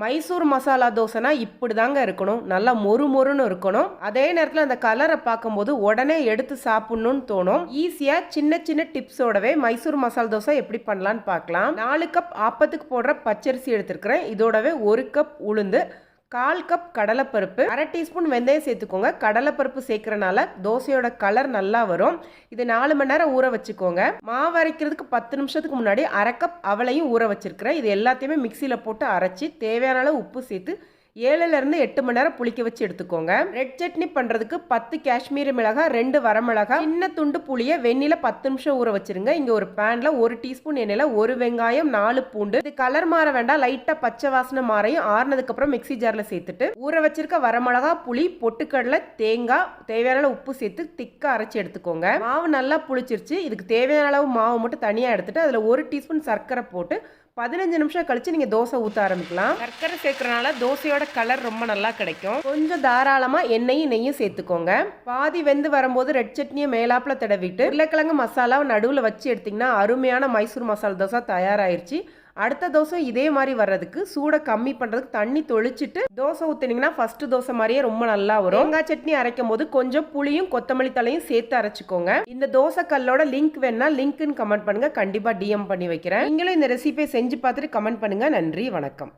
மைசூர் மசாலா தோசைனா இப்படி தாங்க இருக்கணும். நல்லா மொறு மொறுன்னு இருக்கணும். அதே நேரத்தில் அந்த கலரை பார்க்கும்போது உடனே எடுத்து சாப்பிடணும்னு தோணும். ஈஸியாக சின்ன சின்ன டிப்ஸோடவே மைசூர் மசாலா தோசை எப்படி பண்ணலான்னு பார்க்கலாம். நாலு கப் ஆப்பத்துக்கு போடுற பச்சரிசி எடுத்துருக்கிறேன். இதோடவே ஒரு கப் உளுந்து கால் கப் கடலைப்பருப்பு அரை டீஸ்பூன் வெந்தயம் சேர்த்துக்கோங்க. கடலைப்பருப்பு சேர்க்கறனால தோசையோட கலர் நல்லா வரும். இது நாலு மணி நேரம் ஊற வச்சுக்கோங்க. மாவு அரைக்கிறதுக்கு பத்து நிமிஷத்துக்கு முன்னாடி அரை கப் அவளையும் ஊற வச்சிருக்கிறேன். இது எல்லாத்தையுமே மிக்சியில் போட்டு அரைச்சி தேவையான அளவு உப்பு சேர்த்து ஏழுலேருந்து எட்டு மணி நேரம் புளிக்க வச்சு எடுத்துக்கோங்க. ரெட் சட்னி பண்ணுறதுக்கு பத்து காஷ்மீரி மிளகாய் ரெண்டு வரமிளகாய் சின்ன துண்டு புளியை வெண்ணில பத்து நிமிஷம் ஊற வச்சிருங்க. இங்கே ஒரு பேனில் ஒரு டீஸ்பூன் எண்ணெயில் ஒரு வெங்காயம் நாலு பூண்டு. இது கலர் மாற வேண்டாம். லைட்டாக பச்சை வாசனை மாறையும் ஆறுனதுக்கப்புறம் மிக்சி மிக்ஸி சேர்த்துட்டு ஊற வச்சிருக்க வரமிளகா புளி பொட்டுக்கடலை தேங்காய் தேவையான அளவு உப்பு சேர்த்து திக்காக அரைச்சி எடுத்துக்கோங்க. மாவு நல்லா புளிச்சிருச்சு. இதுக்கு தேவையான அளவு மாவு மட்டும் தனியாக எடுத்துட்டு அதில் ஒரு டீஸ்பூன் சர்க்கரை போட்டு பதினஞ்சு நிமிஷம் கழிச்சு நீங்க தோசை ஊத்த ஆரம்பிக்கலாம். சர்க்கரை சேர்க்கறனால தோசையோட கலர் ரொம்ப நல்லா கிடைக்கும். கொஞ்சம் தாராளமா எண்ணெயும் நெய்யும் சேர்த்துக்கோங்க. பாதி வெந்து வரும்போது ரெட் சட்னியை மேலாப்புல தடவிட்டு உருளைக்கிழங்கு மசாலாவை நடுவில் வச்சு எடுத்தீங்கன்னா அருமையான மைசூர் மசாலா தோசை தயாராயிருச்சு. அடுத்த தோசை இதே மாதிரி வர்றதுக்கு சூடை கம்மி பண்றதுக்கு தண்ணி தொளிச்சிட்டு தோசை ஊத்துனீங்கன்னா ஃபர்ஸ்ட் தோசை மாதிரியே ரொம்ப நல்லா வரும். தேங்காய் சட்னி அரைக்கும் போது கொஞ்சம் புளியும் கொத்தமல்லி தலையும் சேர்த்து அரைச்சுக்கோங்க. இந்த தோசை கல்லோட லிங்க் வேணா லிங்க்னு கமெண்ட் பண்ணுங்க. கண்டிப்பா டிஎம் பண்ணி வைக்கிறேன். நீங்களும் இந்த ரெசிபியை செஞ்சு பார்த்துட்டு கமெண்ட் பண்ணுங்க. நன்றி வணக்கம்.